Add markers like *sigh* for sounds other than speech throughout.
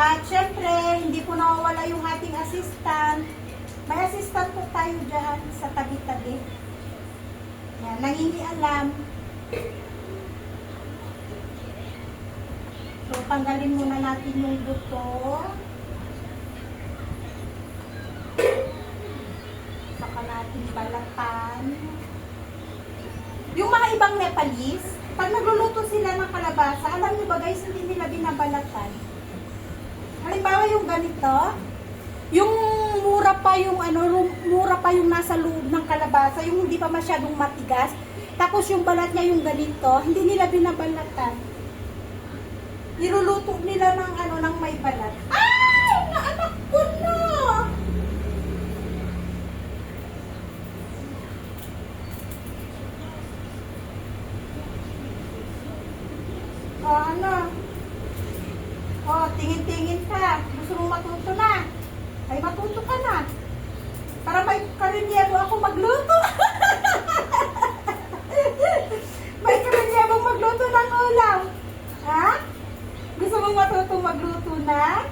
At syempre, hindi po nawawala yung ating assistant. May assistant po tayo dyan sa tabi-tabi. Yan, nangingialam. So, tanggalin muna natin yung buto. Saka natin balatan. Yung mga ibang Nepalese, pag nagluluto sila ng kalabasa, alam niyo ba guys, hindi nila binabalatan. Halimbawa yung ganito, yung mura pa yung ano, mura pa yung nasa loob ng kalabasa, yung hindi pa masyadong matigas. Tapos yung balat niya yung ganito, hindi nila binabalatan. Niluluto nila ng ano, ng may balat. Ay! Naanak ko na! O ano? O, tingin-tingin ka. Gusto mong matuto na. Ay, matuto ka na. Para may karinyero ako magluto. *laughs* may karinyero magluto ng ulam. Ha? Gusto mong matuto magluto na?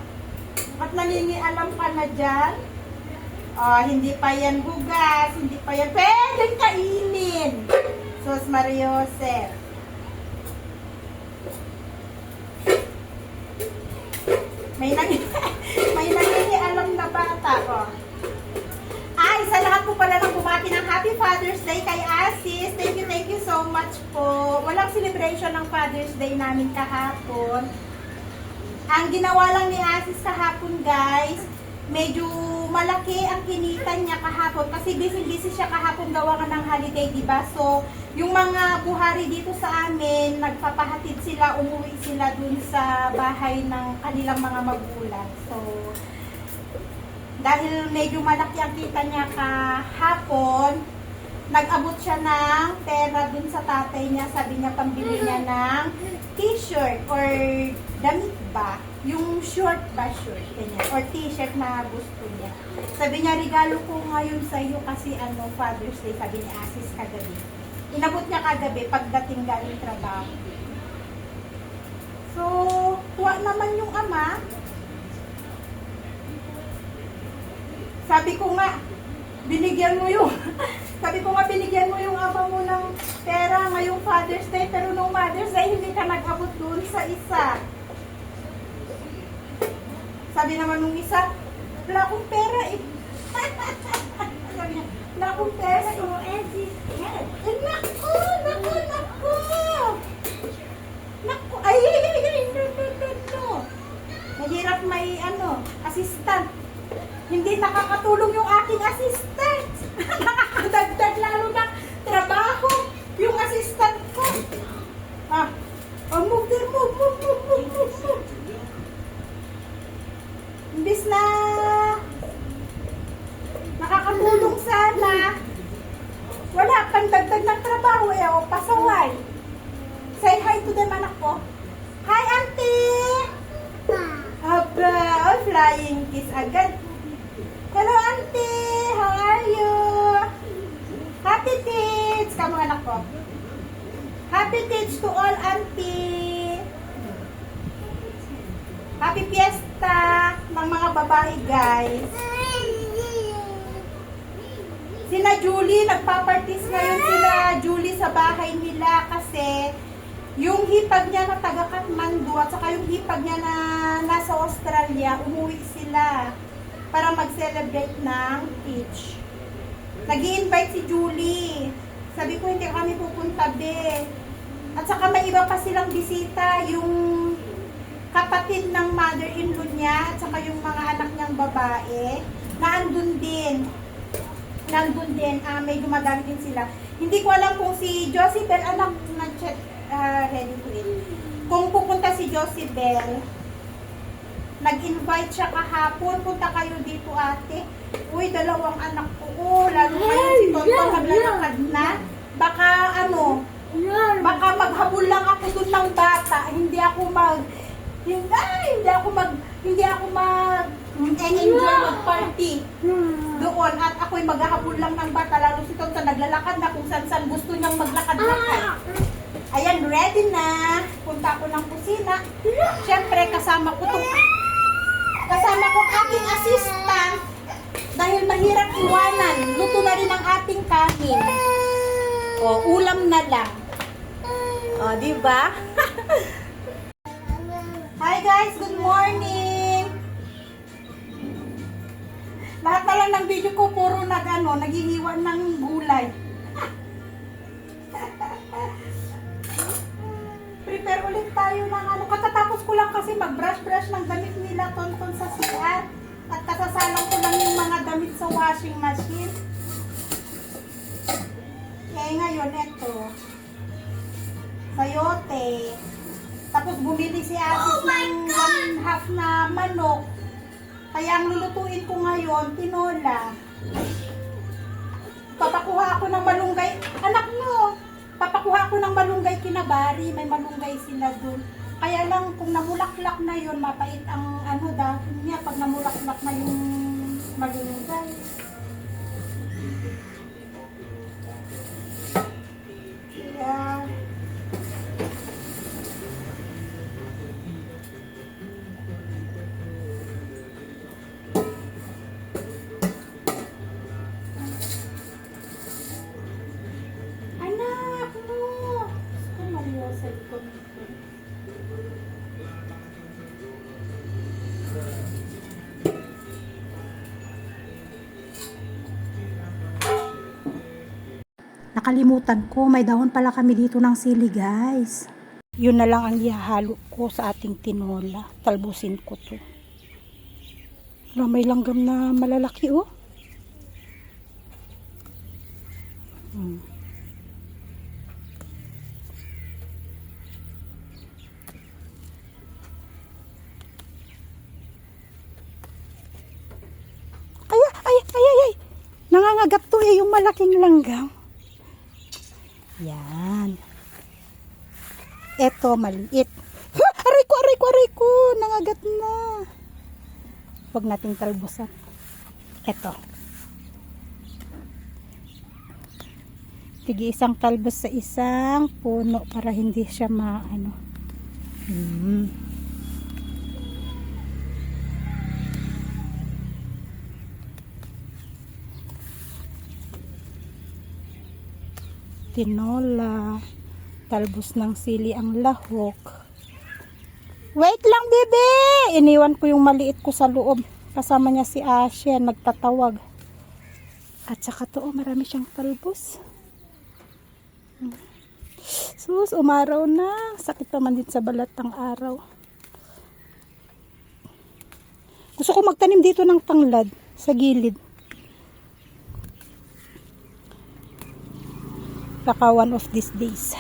At nangingialam ka na dyan? Oh, hindi pa yan bugas, hindi pa yan pwedeng kainin. Sus Mario Jose. May nang *laughs* celebration ng Father's Day namin kahapon. Ang ginawa lang ni Asis kahapon, guys, medyo malaki ang kinita niya kahapon kasi busy-busy siya kahapon gawa nga ng holiday, di? So, yung mga buhari dito sa amin, nagpapahatid sila, umuwi sila dun sa bahay ng kanilang mga magulang. So, dahil medyo malaki ang kita niya kahapon, nag-abot siya ng pera dun sa tatay niya. Sabi niya, pambili niya ng t-shirt or damit ba? Yung short ba short? Ganyan. Or t-shirt na gusto niya. Sabi niya, regalo ko ngayon sa iyo kasi ano, Father's Day, sabi ni Asis kagabi. Inabot niya kagabi pagdating galing trabaho. So, tuwa naman yung ama. Sabi ko nga, binigyan mo yung, *laughs* nag-abot doon sa isa. Sabi naman nung isa, wala akong pera eh. *laughs* Sabi niya, wala akong pera eh. Eh, naku, naku, naku. Naku, ay, ay, ay, ay, no, no, no, no. Mahirap may, ano, assistant. Hindi nakakatulong yung aking assistant. *laughs* Nakakadagdag lalo ng wala pang dagdag ng trabaho eh, o pasaway. Say hi to them, anak ko. Hi, auntie! Aba, oh, flying kiss agad. Hello, auntie! How are you? Happy Tits! Kamu anak ko. Happy Tits to all, auntie! Happy Fiesta ng mga babae, guys. Sina Julie, nagpapartis ngayon sila Julie sa bahay nila kasi yung hipag niya na taga Kathmandu at saka yung hipag niya na nasa Australia, umuwi sila para mag-celebrate ng Peach. nag invite si Julie. Sabi ko, hindi kami pupunta, be. At saka may iba pa silang bisita, yung kapatid ng mother-in-law niya, at saka yung mga anak niyang babae, na andun din. Nandun din, ah, may gumagamit din sila. Hindi ko alam kung si Josie Bell, anak, ah, ready to eat. Kung pupunta si Josie Bell, nag-invite siya kahapon, punta kayo dito ate. Uy, dalawang anak ko, oh, lalo kayo si Tonton naglalakad na. Baka ano, baka maghabol lang ako dun ng bata. Hindi ako mag, hindi, ay, hindi ako mag, hindi ako mag, enjoy mag-party. maghahabol lang ng bata, lalo si Tonton naglalakad na kung saan-saan gusto niyang maglakad-lakad. Ayan, ready na. Punta ako ng kusina. Siyempre, kasama ko itong kasama ko ang aking assistant dahil mahirap iwanan. Luto na rin ang ating kanin. O, ulam na lang. O, di ba? *laughs* Hi guys, good morning. Lang ng video ko puro nag ano, naghihiwa ng gulay. *laughs* Prepare ulit tayo ng ano. Katatapos ko lang kasi mag-brush-brush ng damit nila tonton sa CR. At kasasalang ko lang yung mga damit sa washing machine. Eh ngayon, eto. Sayote. Tapos bumili si Asis ng one half na manok. Kaya ang lulutuin ko ngayon, tinola. Papakuha ako ng malunggay. Anak mo, papakuha ako ng malunggay kinabari. May malunggay sila dun. Kaya lang kung namulaklak na yon mapait ang ano dahil niya pag namulaklak na yung malunggay. Nakalimutan ko, may dahon pala kami dito ng sili guys. Yun na lang ang ihahalo ko sa ating tinola. Talbusin ko to. Wala, may langgam na malalaki oh. Hmm. Ay, ay, ay, ay, ay. Nangangagat to eh, yung malaking langgam. Yan. Eto, maliit. Ha! Aray ko, aray ko, aray ko. Nangagat na. Huwag nating talbusan. Eto. Tigi isang talbos sa isang puno para hindi siya maano. Hmm. tinola, talbos ng sili ang lahok. Wait lang, bebe! Iniwan ko yung maliit ko sa loob. Kasama niya si Asya, nagtatawag. At saka to, oh, marami siyang talbos. Sus, umaraw na. Sakit naman din sa balat ng araw. Gusto ko magtanim dito ng tanglad sa gilid. Baka one of these days.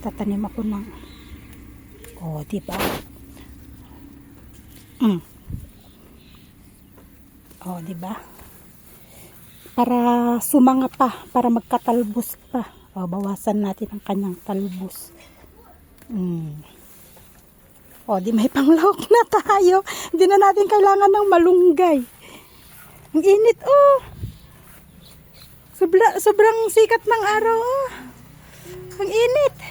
Tatanim ako ng Oh, di ba? Mm. Oh, di ba? Para sumanga pa, para magkatalbos pa. Oh, bawasan natin ang kanyang talbos. Mm. Oh, di may *laughs* panglahok na tayo. Hindi na natin kailangan ng malunggay. Ang init, oh. Sobra, sobrang sikat ng araw. oh. Ang init.